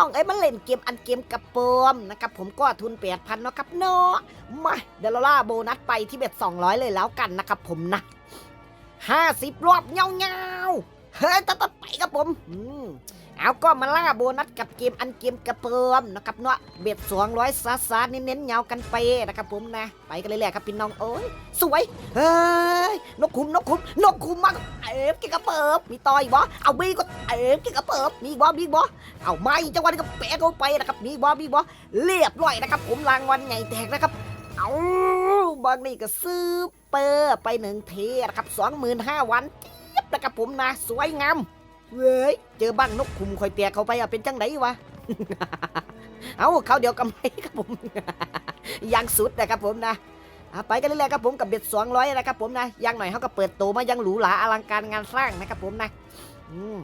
น้องเอ้ยมันเล่นเกมอันเกมกระเปิมนะครับผมก็ทุนแปดพันเนาะครับเนาะมาเดลล่าโบนัสไปที่เบ็ดสองร้อยเลยแล้วกันนะครับผมนะห้าสิบรอบเงาเงาๆเฮ้ยตัดตัดไปครับผม อืม เอาก็มาล่าโบนัสกับเกมอันเกมกระเปิมนะครับเนาะเบ็ดสองร้อยซาซาเน้นๆเงากันไปนะครับผมนะ ไปกันเลยแหละครับพี่น้องโอ้ยสวยเฮ้ยนกขุมนกขุมนกขุมมากเอฟกิกระเปิบมีต่อยบ่เอาบีก็เอฟกิกระเปิบมีบ่มีบ่เอาไม่จังหวะนี้ก็แปะเข้าไปนะครับมีบอมีบอเรียบร้อยนะครับ ผมรางวัลใหญ่แตกนะครับเอาบางนี่ก็ซื้อเปอร์ไปหนึ่งเทนะครับสองหมื่นห้าวันเทียบนะครับผมนะสวยงาม เว้ย เจอบ้างนกคุมคอยแตกเข้าไปอะเป็นจังไหนวะ เอาเขาเดียวกำไรครับผม ยังสุดนะครับผมนะไปกันเรื่อยๆครับผมกับเบ็ดสองร้อยนะครับผมนะยังหน่อยเขาก็เปิดโตมายังหรูหราอลังการงานสร้างนะครับผมนะอืม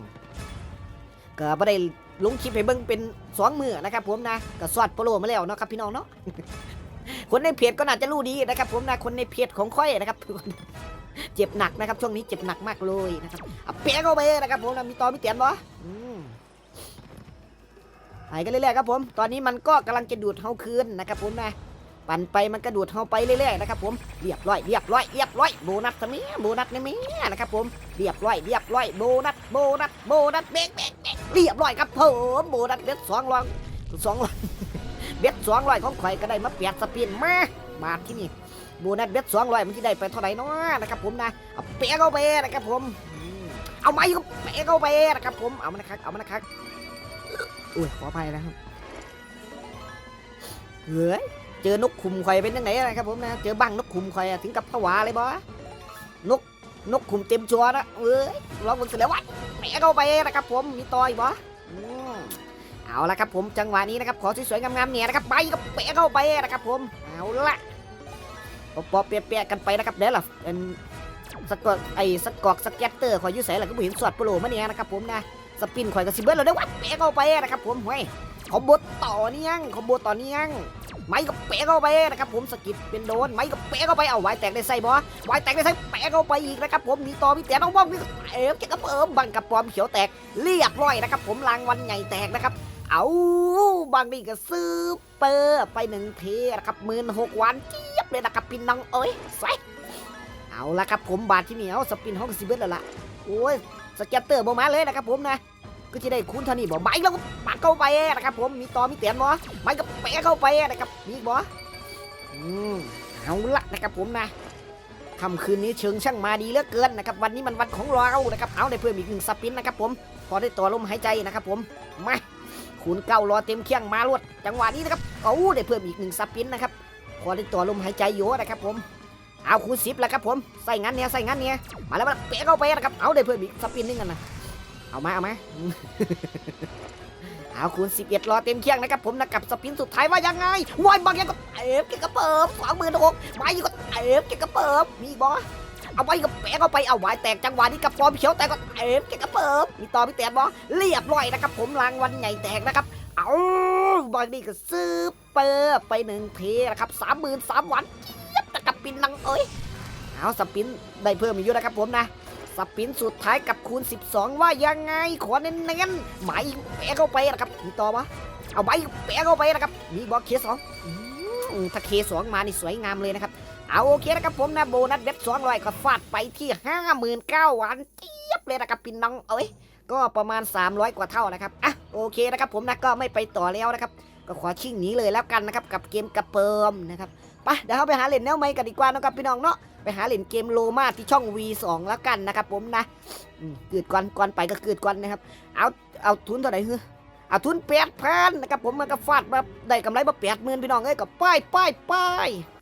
ก็ไม่ได้ลงคลิปให้เบิ่งเป็นสองมือนะครับผมนะก็สวดโปโลมาแล้วเนาะครับพี่น้องเนาะคนในเพจก็น่าจะรู้ดีนะครับผมนะคนในเพจของค่อยนะครับ เจ็บหนักนะครับ ช่วงนี้เจ็บหนักมากเลยนะครับเอาเปียกเข้าไปนะครับผมนะมีตอมีเตียนบ่อืมไปกันเรื่อยๆครับผม ตอนนี้มันก็กำลังจะดูดเฮาคืนนะครับผมนะปั่นไปมันก็ดูดเฮาไปเรื่อยๆนะครับผมเรียบร้อยเรียบร้อยเรียบร้อยโบนัสทำไมโบนัสนี่มีนะครับผมเรียบร้อยเรียบร้อยโบนัสโบนัสโบนัสเบรกเบรกเรียบร้อยครับผมโบนัสเบ็ดสองรอยสองรอยเบ็ดสองร้อยของข่อยก็ได้มาเปียดสปินมา บาทที่นี่โบนัสเบ็ดสองร้อยมันที่ได้ไปเท่าไหร่เนาะนะครับผมนะเอาเปียเข้าไปนะครับผม เอาไม้ก็เปียเข้าไปนะครับผมเอามันนะครับเอามันนะครับอุ้ยขออภัยนะครับเฮ้ยเจอนกขุมข่อยเป็นยังไงนะครับผมนะเจอบังนกขุมข่อยถึงกับผวาเลยบ่นกนกขุมเต็มชัวนะเอ้ยลองมันเสร็จแล้ววะเปียเข้าไปนะครับผมมีต่อยบอ เอาละครับผมจังหวะนี้นะครับขอสวยๆงามๆเนี่ยนะครับไปก็เปะเข้าไปนะครับผมเอาละปอๆเปียๆกันไปนะครับเดี๋ยวล่ะเป็นสกอตไอ้สกอกสเก็ตเตอร์คอยอยุ่ใส่หลังก็บ่เห็นสอดโปรมาเนี่ยนะครับผมนะสปินข่อยก็สิเบิร์ดเราได้วัดเปะเข้าไปนะครับผมเฮ้ยขอบต่อเนียงขอบต่อเนียงไม้ก็เปะเข้าไปนะครับผมสกิดเป็นโดนไม้ก็เปะเข้าไปเอาไว้แตกได้ใส่บอไว้แตกได้ใส่เปะเข้าไปอีกนะครับผมมีต่อมีเตียน้องว่องมีเอฟเก็บกระเปิมบังกระปอมเขียวแตกเรียบร้อยนะครับผมรางวัลใหญ่แตกนะครับ เอาบางนี่ก็ซื้อเปอร์ไปหนึ่งเทนะครับหมื่นหกวันเจี๊ยบเลยนะครับปินน้องเอ้ยใส่เอาละครับผมบาทที่เหนียวสปินห้องสิเบิร์ดแล้วล่ะโอ้ยสเก็ตเตอร์บอมาเลยนะครับผมนะก็จะได้คุ้นเท่านี้บ่ไม้แล้วปัดเข้าไปนะครับผมมีตอมีเตียนบ่ไม้ก็เปะเข้าไปนะครับมีอีกบ่อืมเอาละนะครับผมนะค่ำคืนนี้เชิงช่างมาดีเหลือเกินนะครับวันนี้มันวันของเรานะครับเอาได้เพิ่มอีกหนึ่งสปินนะครับผมพอได้ตัวลมหายใจนะครับผมมา คูณเก้ารอเต็มเคียงมาลวด จังหวะนี้นะครับเอาได้เพิ่มอีกหนึ่งสปินนะครับพอได้ตัวลมหายใจอยู่นะครับผมเอาคูณสิบแล้วครับผมใส่งั้นเนี่ยใส่งั้นเนี่ยมาแล้วมาเป๊ะเข้าไปนะครับเอาได้เพิ่มอีกสปินนึงกันนะเอามาเอามาเอาคูณสิบเอ็ดรอเต็มเคียงนะครับผมนะกับสปินสุดท้ายว่ายังไงวายบางอย่างก็เอฟเก็บกระเปิบสองหมื่นหกไม่ก็เอฟเก็บกระเปิบมีบอ เอาไว้กับแปะเข้าไปเอาไว้แตกจังหวะนี้กับฟอร์มเขียวแตกก็เอฟเก็บกระเปิบมีต่อมีแตกบอเรียบร้อยนะครับ ผมรางวัลใหญ่แตกนะครับ เอาบางนี่ก็ซื้อเปอร์ไปหนึ่งเทนะครับสามหมื่นสามวันเจี๊ยบนะครับปินนังเอ้ยเอาสปินได้เพิ่มอีกอยู่นะครับผมนะสปินสุดท้ายกับคูณ 12 ว่ายังไงขอเน้นๆหมายแปะเข้าไปนะครับมีต่อปะเอาใบแปะเข้าไปนะครับมีบอลเคสองอืมถ้าเคสองมานี่สวยงามเลยนะครับ เอาโอเคนะครับผมนะโบนัสเบ็ดสองร้อยก็ฟาดไปที่ห้าหมื่นเก้าวันเจี๊ยบเลยนะครับปินน้องเอ้ยก็ประมาณ 300 กว่าเท่านะครับอะโอเคนะครับผมนะก็ไม่ไปต่อแล้วนะครับ ก็ขอชิ่งหนีเลยแล้วกันนะครับกับเกมกระเปิมนะครับไปเดี๋ยวเราไปหาเล่นแนวใหม่กันดีกว่านะครับพี่น้องเนาะไปหาเล่นเกมโลมาที่ช่อง V2 แล้วกันนะครับผมนะอืดก่อนก่อนไปก็กิดก่อนนะครับเอาเอาทุนเท่าไหร่เฮ้อเอาทุนแปดพันนะครับผมมันก็ฟาดมาได้กำไรมาแปดหมื่นพี่น้องเอ้ยก็ป้ายป้ายป้าย